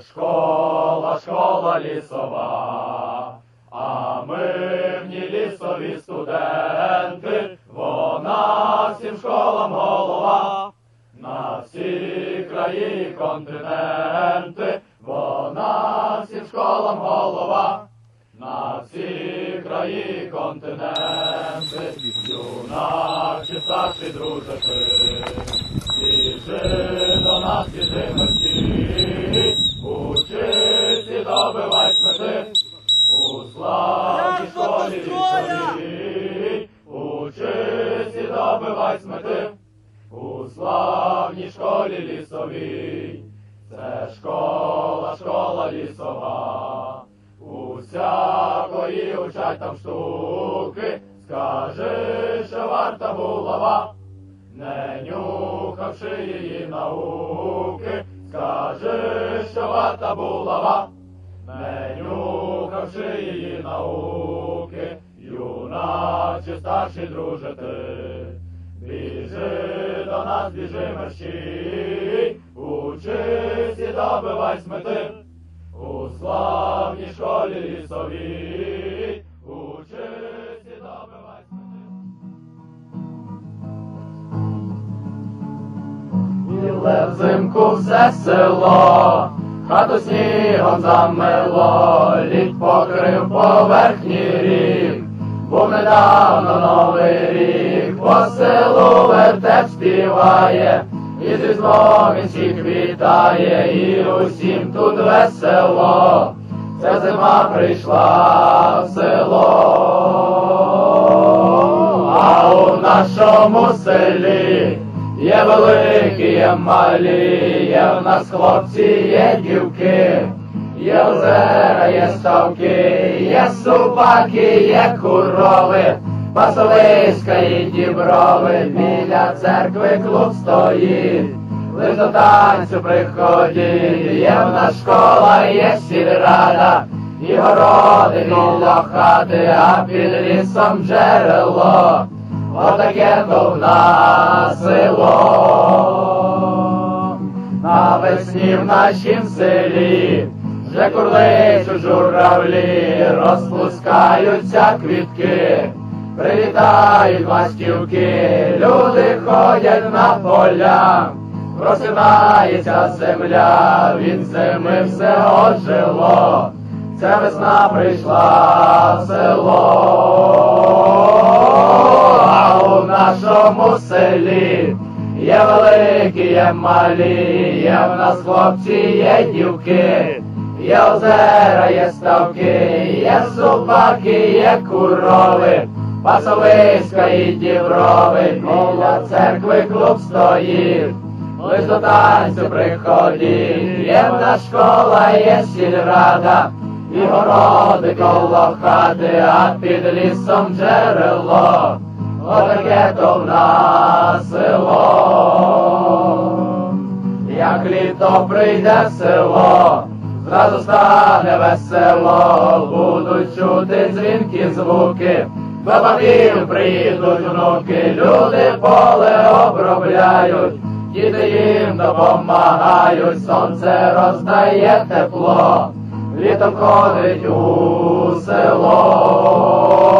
Школа, школа лісова, а ми в ній лісові студенти, вона всім школам голова, на всі краї континенти, вона всім школам голова, на всі краї континенти, юнак чи старший друже біжи до нас, біжи мерщій, учись і добивай мети, у славній школі лісовій, учись і добивай мети, у славній школі лісовій, це школа, школа лісова, усякої учать там штуки, скажи, що варта булава, не нюхавши її науки, скажи, що варта булава, не нюхавши її науки, юначе старший друже ти. Біжи до нас, біжи мерщій, учись і добивай мети, у славній школі лісовій, взимку все село, хату снігом замело, лід покрив поверхні рік, був недавно новий рік, по селу вертеп співає, і зі злом він всіх вітає, і усім тут весело, ця зима прийшла в село, а у нашому селі. Є великі, є малі, є в нас хлопці, є дівки, є озера, є ставки, є собаки, є курови, пасовиська і діброви, біля церкви клуб стоїть, лиш до танцю приходять, є в нас школа, є сільрада, і городи біля хати, а під лісом джерело. Отаке то в нас село, навесні в нашім селі, вже курлицю журавлі, розпускаються квітки, прилітають ластівки, люди ходять на поля, просинається земля, від зими все ожило, ця весна прийшла в село нашому селі. Є великі, є малі, є в нас хлопці, є дівки, є озера, є ставки, є собаки, є курови, пасовиська і діброви, біля церкви клуб стоїть. Лиш до танцю приходіть, є в нас школа, є сільрада, і городи коло хати, а під лісом джерело, отаке то в нас село. Як літо прийде село, зразу стане весело, будуть чути дзвінкі звуки, до бабів приїдуть внуки, люди поле обробляють. Діти їм допомагають, сонце роздає тепло, літом ходить у село,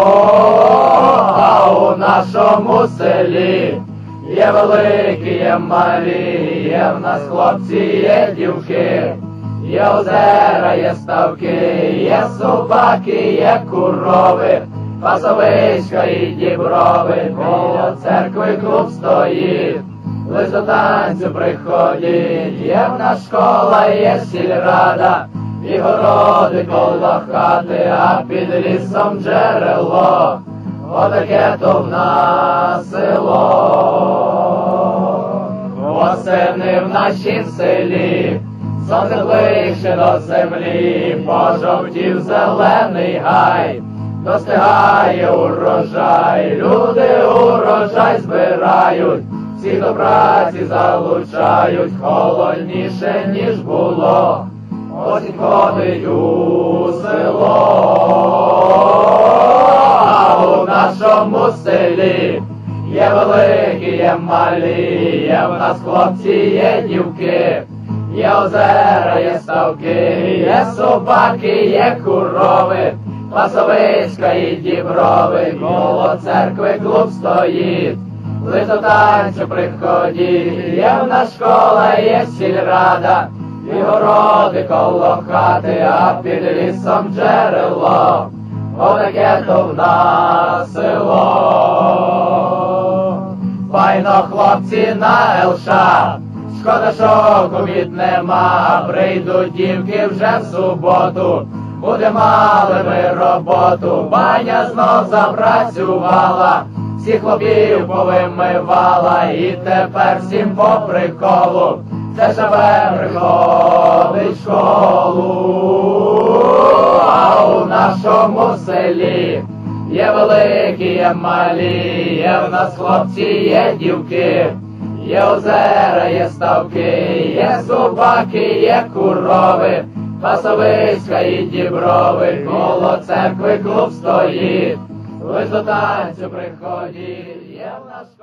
нашому селі є великі, є малі, є в нас хлопці, є дівки, є озера, є ставки, є собаки, є курови, пасовиська і діброви, біля церкви клуб стоїть. Лиш до танцю приходять, є в нас школа, є сільрада, і городи коло хати, а під лісом джерело, отаке то в нас село. Восени в нашім селі, сонце ближче до землі, пожовтів зелений гай, достигає урожай, люди урожай збирають всі до праці залучають холодніше, ніж було. Осінь ходить у село, нашому селі є великі, є малі, є в нас хлопці, є дівки, Є озера, є ставки, є собаки, є курови, Пасовиська і діброви, коло церкви клуб стоїть. До танцю приходіть, є в нас школа, є сільрада, і городи коло хати, а під лісом джерело, отаке то в нас село. Файно хлопці на ЛШ, шкода, що коміт нема, прийдуть дівки вже в суботу. Буде мали ми роботу, баня знов запрацювала, всіх хлопів повимивала, і тепер всім по приколу. Це живе приходить школу, нашому селі є великі, є малі, є в нас хлопці, є дівки. Є озера, є ставки, є собаки, є курови, пасовиська і діброви, коло церкви клуб стоїть. Ви до танцю приходіть, є в нас.